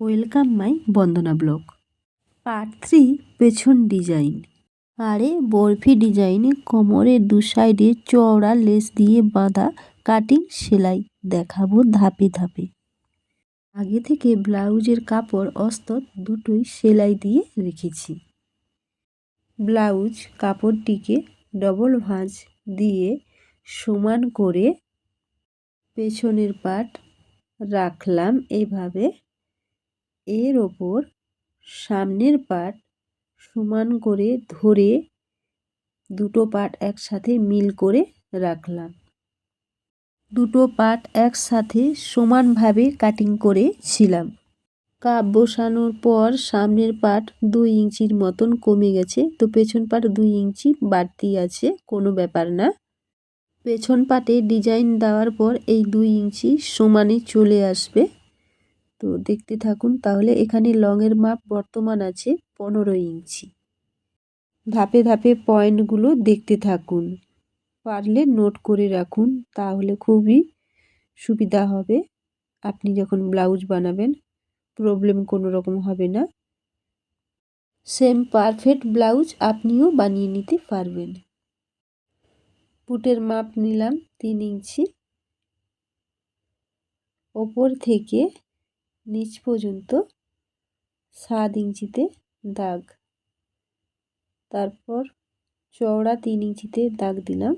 Welcome my Bandana block part three, পেছন design. আরে, বরফি ডিজাইনে কোমরের দু সাইডে চওড়া লেস দিয়ে বাঁধা কাটিং সেলাই দেখাবো ধাপে ধাপে। আগে থেকে ব্লাউজের কাপড় অস্তর দুটোই সেলাই দিয়ে রেখেছি। ব্লাউজ কাপড়টিকে ডবল ভাঁজ দিয়ে সমান করে পেছনের পাট রাখলাম এভাবে। এর ওপর সামনের পাট সমান করে ধরে দুটো পাট একসাথে মিল করে রাখলাম। দুটো পাট একসাথে সমানভাবে কাটিং করেছিলাম। কাপ বসানোর পর সামনের পাট দুই ইঞ্চির মতন কমে গেছে। তো পেছন পাট দুই ইঞ্চি বাড়তি আছে, কোনো ব্যাপার না। পেছন পাটে ডিজাইন দেওয়ার পর এই দুই ইঞ্চি সমানে চলে আসবে। তো দেখতে থাকুন, তাহলে এখানে লংয়ের মাপ বর্তমান আছে পনেরো ইঞ্চি। ধাপে ধাপে পয়েন্টগুলো দেখতে থাকুন। পারলে নোট করে রাখুন, তাহলে খুবই সুবিধা হবে। আপনি যখন ব্লাউজ বানাবেন, প্রবলেম কোনো রকম হবে না। সেম পারফেক্ট ব্লাউজ আপনিও বানিয়ে নিতে পারবেন। পুটের মাপ নিলাম তিন ইঞ্চি। ওপর থেকে নিচ পর্যন্ত সাত ইঞ্চিতে দাগ। তারপর চওড়া তিন ইঞ্চিতে দাগ দিলাম।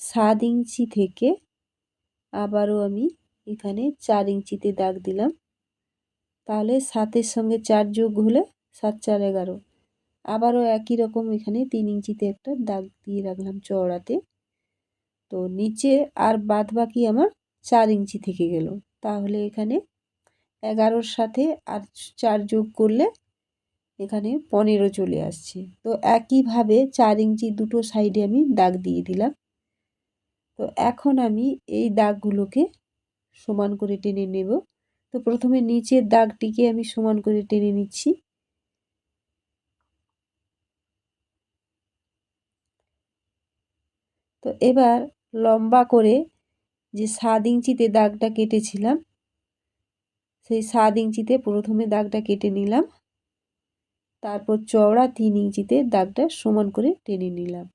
সাত ইঞ্চি থেকে আবারও আমি এখানে চার ইঞ্চিতে দাগ দিলাম। তাহলে সাতের সঙ্গে চার যোগ হলে সাত, চার, এগারো। আবারও একই রকম এখানে তিন ইঞ্চিতে একটা দাগ দিয়ে রাখলাম চওড়াতে। তো নিচে আর বাদ বাকি আমার চার ইঞ্চি থেকে গেল। তাহলে এখানে এগারোর সাথে আর চার যোগ করলে এখানে পনেরো চলে আসছে। তো একইভাবে চার ইঞ্চি দুটো সাইডে আমি দাগ দিয়ে দিলাম। তো এখন আমি এই দাগগুলোকে সমান করে টেনে নেব। তো প্রথমে নিচের দাগটিকে আমি সমান করে টেনে নিচ্ছি। তো এবার লম্বা করে যে সাত ইঞ্চিতে দাগটা কেটেছিলাম সেই সাত ইঞ্চিতে প্রথমে দাগটা কেটে নিলাম। তারপর চওড়া তিন ইঞ্চিতে দাগটা সমান করে টেনে নিলাম।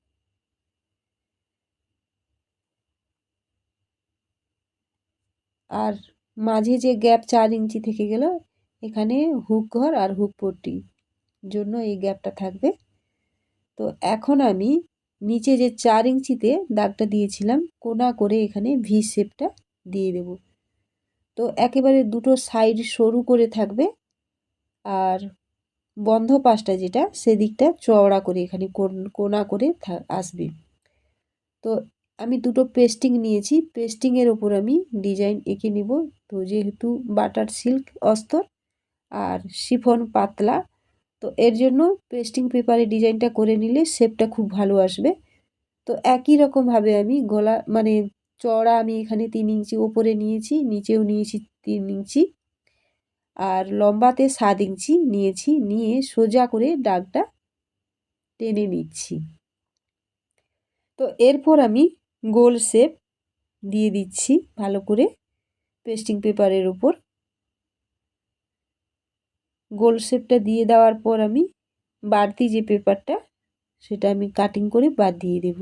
আর মাঝে যে গ্যাপ চার ইঞ্চি থেকে গেল, এখানে হুক ঘর আর হুক পট্টি জন্য এই গ্যাপটা থাকবে। তো এখন আমি নিচে যে চার ইঞ্চিতে দাগটা দিয়েছিলাম, কোনা করে এখানে ভি শেপটা দিয়ে দেব। তো একেবারে দুটো সাইড সরু করে থাকবে। আর বন্ধ পাশটা যেটা, সেদিকটা চওড়া করে এখানে কোনা করে আসবে। তো আমি দুটো পেস্টিং নিয়েছি। পেস্টিংয়ের ওপর আমি ডিজাইন এঁকে নিব। তো যেহেতু বাটার সিল্ক অস্তর আর শিফন পাতলা, তো এর জন্য পেস্টিং পেপারে ডিজাইনটা করে নিলে শেপটা খুব ভালো আসবে। তো একই রকমভাবে আমি গলা মানে চড়া আমি এখানে তিন ইঞ্চি ওপরে নিয়েছি, নিচেও নিয়েছি তিন ইঞ্চি। আর লম্বাতে সাত ইঞ্চি নিয়েছি, নিয়ে সোজা করে দাগটা টেনে নিচ্ছি। তো এরপর আমি গোল শেপ দিয়ে দিচ্ছি ভালো করে পেস্টিং পেপারের উপর। গোল শেপটা দিয়ে দেওয়ার পর আমি বাড়তি যে পেপারটা, সেটা আমি কাটিং করে বাদ দিয়ে দেব।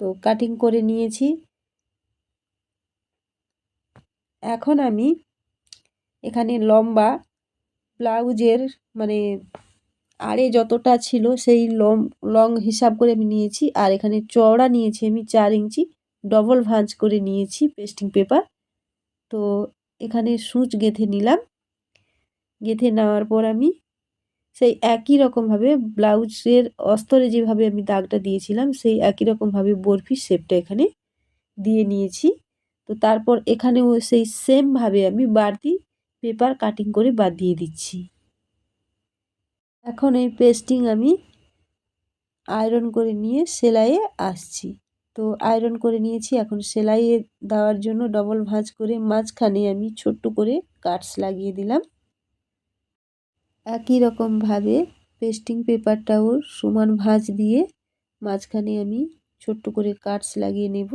তো কাটিং করে নিয়েছি। এখন আমি এখানে লম্বা ব্লাউজের মানে আড়ে যতটা ছিল সেই লং লং হিসাব করে আমি নিয়েছি। আর এখানে চওড়া নিয়েছি আমি চার ইঞ্চি। ডবল ভাঁজ করে নিয়েছি পেস্টিং পেপার তো এখানে সূচ গেঁথে নিলাম। গেঁথে নেওয়ার পর আমি সেই একই রকমভাবে ব্লাউজের অস্তরে যেভাবে আমি দাগটা দিয়েছিলাম, সেই একই রকমভাবে বরফি শেপটা এখানে দিয়ে নিয়েছি। তো তারপর এখানেও সেই সেমভাবে আমি বাড়তি পেপার কাটিং করে বাদ দিয়ে দিচ্ছি। এখন এই পেস্টিং আমি আয়রন করে নিয়ে সেলাইয়ে আসছি। তো আয়রন করে নিয়েছি, এখন সেলাইয়ে দেওয়ার জন্য ডবল ভাঁজ করে মাঝখানে আমি ছোট্ট করে কাটস লাগিয়ে দিলাম। একই রকমভাবে পেস্টিং পেপারটাও সমান ভাঁজ দিয়ে মাঝখানে আমি ছোট্ট করে কাটস লাগিয়ে নেব।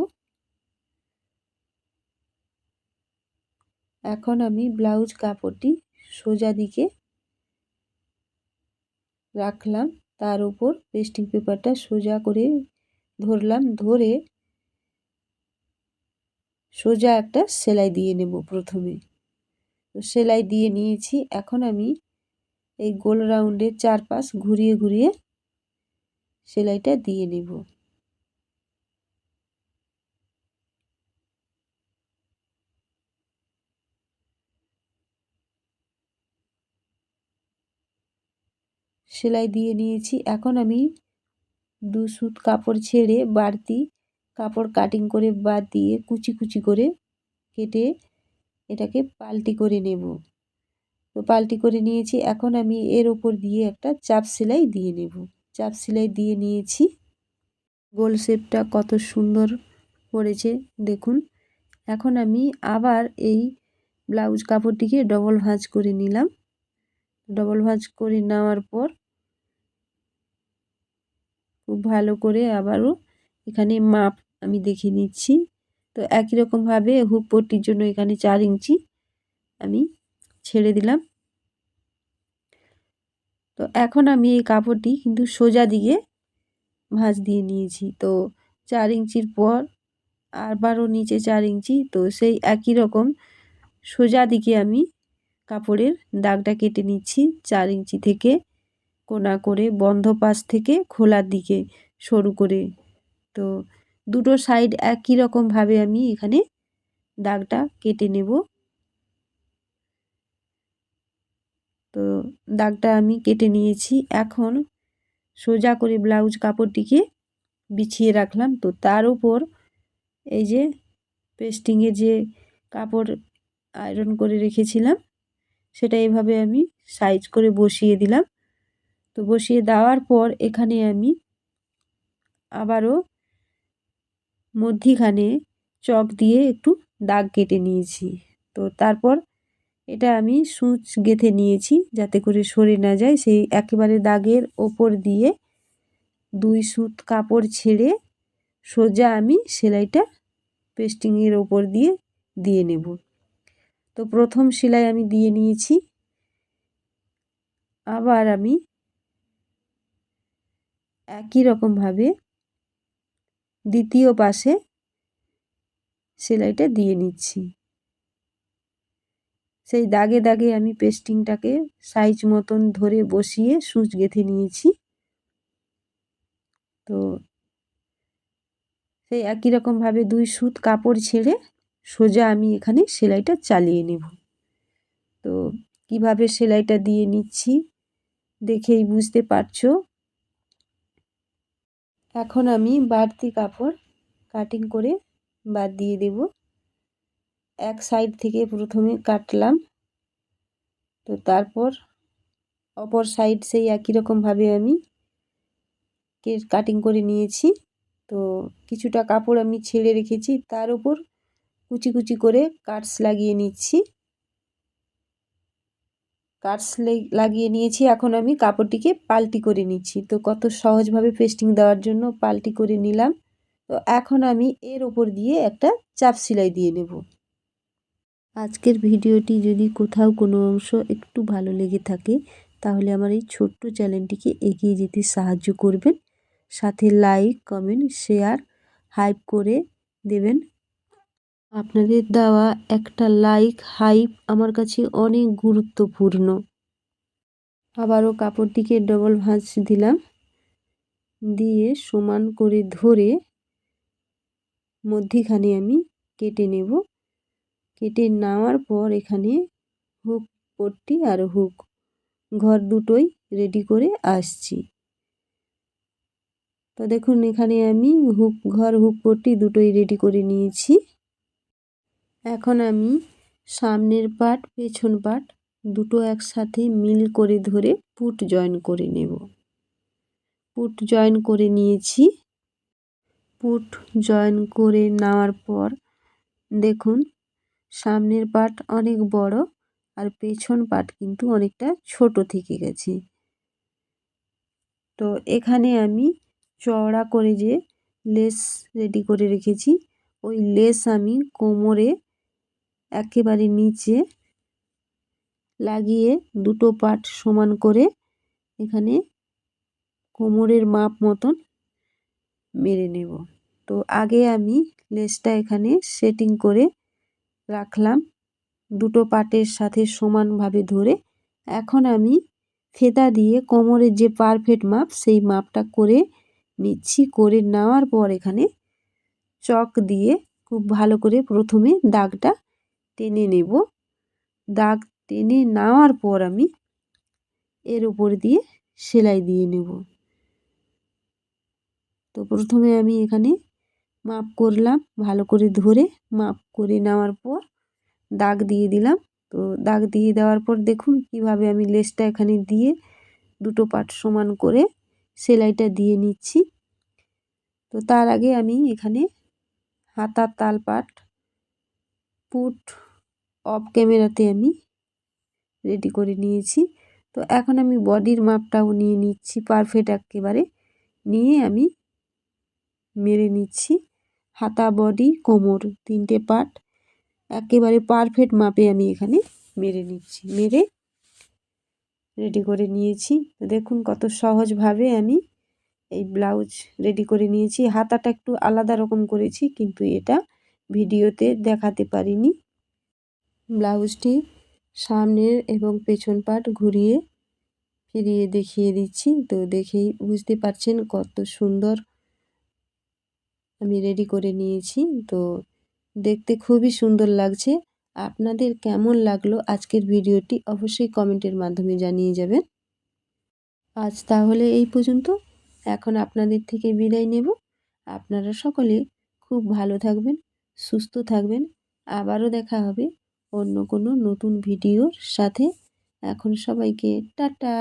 এখন আমি ব্লাউজ কাপড়টি সোজা দিকে রাখলাম, তার উপর পেস্টিং পেপারটা সোজা করে ধরলাম, ধরে সোজা একটা সেলাই দিয়ে নেব প্রথমে। সেলাই দিয়ে নিয়েছি, এখন আমি এই গোল রাউন্ডের চারপাশ ঘুরিয়ে ঘুরিয়ে সেলাইটা দিয়ে নেব। সেলাই দিয়ে নিয়েছি। এখন আমি দু সুত কাপড় ছেড়ে বাড়তি কাপড় কাটিং করে বাদ দিয়ে কুচি কুচি করে কেটে এটাকে পাল্টি করে নেব। তো পাল্টি করে নিয়েছি। এখন আমি এর ওপর দিয়ে একটা চাপ সেলাই দিয়ে নেব। চাপ সেলাই দিয়ে নিয়েছি। গোল শেপটা কত সুন্দর পড়েছে, দেখুন। এখন আমি আবার এই ব্লাউজ কাপড়টিকে ডবল ভাঁজ করে নিলাম। ডবল ভাঁজ করে নেওয়ার পর খুব ভালো করে আবারও এখানে মাপ আমি দেখে নিচ্ছি। তো একই রকমভাবে হুক পট্টির জন্য এখানে চার ইঞ্চি আমি ছেড়ে দিলাম। তো এখন আমি এই কাপড়টি কিন্তু সোজা দিকে ভাঁজ দিয়ে নিয়েছি। তো চার ইঞ্চির পর আবারও নিচে চার ইঞ্চি। তো সেই একই রকম সোজা দিকে আমি কাপড়ের দাগটা কেটে নিচ্ছি চার ইঞ্চি থেকে কোনা করে বন্ধ পাশ থেকে খোলার দিকে সরু করে। তো দুটো সাইড একই রকমভাবে আমি এখানে দাগটা কেটে নেব। তো দাগটা আমি কেটে নিয়েছি। এখন সোজা করে ব্লাউজ কাপড়টিকে বিছিয়ে রাখলাম। তো তার উপর এই যে পেস্টিংয়ে যে কাপড় আয়রন করে রেখেছিলাম, সেটা এভাবে আমি সাইজ করে বসিয়ে দিলাম। তো বসিয়ে দেওয়ার পর এখানে আমি আবারও মধ্যিখানে চক দিয়ে একটু দাগ কেটে নিয়েছি। তো তারপর এটা আমি সূচ গেঁথে নিয়েছি যাতে করে সরে না যায়। সেই একেবারে দাগের ওপর দিয়ে দুই সুত কাপড় ছেড়ে সোজা আমি সেলাইটা পেস্টিংয়ের ওপর দিয়ে দিয়ে নেব। তো প্রথম সেলাই আমি দিয়ে নিয়েছি। আবার আমি একই রকমভাবে দ্বিতীয় পাশে সেলাইটা দিয়ে নিচ্ছি। সেই দাগে দাগে আমি পেস্টিংটাকে সাইজ মতন ধরে বসিয়ে সূচ গেঁথে নিয়েছি। তো সেই একই রকমভাবে দুই সুত কাপড় ছেড়ে সোজা আমি এখানে সেলাইটা চালিয়ে নেব। তো কীভাবে সেলাইটা দিয়ে নিচ্ছি দেখেই বুঝতে পারছ। এখন আমি বাড়তি কাপড় কাটিং করে বাদ দিয়ে দেব। এক সাইড থেকে প্রথমে কাটলাম। তো তারপর অপর সাইড সেই একই রকমভাবে আমি কাটিং করে নিয়েছি। তো কিছুটা কাপড় আমি ছেড়ে রেখেছি, তার উপর কুচি কুচি করে কাটস লাগিয়ে নিচ্ছি। কাটস লাগিয়ে নিয়েছি, এখন আমি কাপড়টিকে পাল্টি করে নিচ্ছি। তো কত সহজভাবে পেস্টিং দেওয়ার জন্য পাল্টি করে নিলাম। তো এখন আমি এর ওপর দিয়ে একটা চাপ সেলাই দিয়ে নেব। আজকের ভিডিওটি যদি কোথাও কোনো অংশ একটু ভালো লেগে থাকে, তাহলে আমার এই ছোট্ট চ্যানেলটিকে এগিয়ে যেতে সাহায্য করবেন। সাথে লাইক, কমেন্ট, শেয়ার, হাইপ করে দেবেন। আপনাদের দেওয়া একটা লাইক, হাইপ আমার কাছে অনেক গুরুত্বপূর্ণ। আবারও কাপড়টিকে ডবল ভাঁজ দিলাম। দিয়ে সমান করে ধরে মধ্যিখানে আমি কেটে নেব। কেটে নেওয়ার পর এখানে হুক পট্টি আর হুক ঘর দুটোই রেডি করে আসছি। তো দেখুন, এখানে আমি হুক ঘর, হুক পট্টি দুটোই রেডি করে নিয়েছি। এখন আমি সামনের পাট, পেছন পাট দুটো একসাথে মিল করে ধরে পুট জয়েন করে নেব। পুট জয়েন করে নিয়েছি। পুট জয়েন করে নেওয়ার পর দেখুন সামনের পাট অনেক বড় আর পেছন পাট কিন্তু অনেকটা ছোট থেকে গেছে। তো এখানে আমি চওড়া করে যে লেস রেডি করে রেখেছি, ওই লেস আমি কোমরে একেবারে নিচে লাগিয়ে দুটো পাট সমান করে এখানে কোমরের মাপ মতন মেরে নেব। তো আগে আমি লেসটা এখানে সেটিং করে রাখলাম। দুটো পাটের সাথে সমানভাবে ধরে এখন আমি ফেতা দিয়ে কোমরের যে পারফেক্ট মাপ, সেই মাপটা করে নিচ্ছি, করে নেওয়ার পর এখানে চক দিয়ে খুব ভালো করে প্রথমে দাগটা টেনে নেব। দাগ টেনে নেওয়ার পর আমি এর উপর দিয়ে সেলাই দিয়ে নেব। তো প্রথমে আমি এখানে মাপ করলাম, ভালো করে ধরে মাপ করে নেওয়ার পর দাগ দিয়ে দিলাম। তো দাগ দিয়ে দেওয়ার পর দেখুন কীভাবে আমি লেসটা এখানে দিয়ে দুটো পাট সমান করে সেলাইটা দিয়ে নিচ্ছি। তো তার আগে আমি এখানে হাতার তালপাট পুট অফ ক্যামেরাতে আমি রেডি করে নিয়েছি। তো এখন আমি বডির মাপটাও নিয়ে নিচ্ছি, পারফেক্ট একেবারে। নিয়ে আমি মেরে নিচ্ছি। হাতা বডি কোমর তিনটে পার্ট। একেবারে পারফেক্ট মাপে আমি এখানে মেরে নিচ্ছি। মেরে রেডি করে নিয়েছি। দেখুন কত সহজভাবে আমি এই ব্লাউজ রেডি করে নিয়েছি। হাতাটা একটু আলাদা রকম করেছি, কিন্তু এটা ভিডিওতে দেখাতে পারিনি। ব্লাউজটি সামনের এবং পেছন পাট ঘুরিয়ে, ফিরিয়ে দেখিয়ে দিচ্ছি। তো দেখেই বুঝতে পারছেন কত সুন্দর আমি রেডি করে নিয়েছি। তো দেখতে খুবই সুন্দর লাগছে। আপনাদের কেমন লাগল আজকের ভিডিওটি অবশ্যই কমেন্টের মাধ্যমে জানিয়ে যাবেন। আজ তাহলে এই পর্যন্ত। এখন আপনাদের থেকে বিদায় নেব। আপনারা সকলে খুব ভালো থাকবেন, সুস্থ থাকবেন। আবারও দেখা হবে অন্য কোনো নতুন ভিডিওর সাথে। এখন সবাইকে টাটা!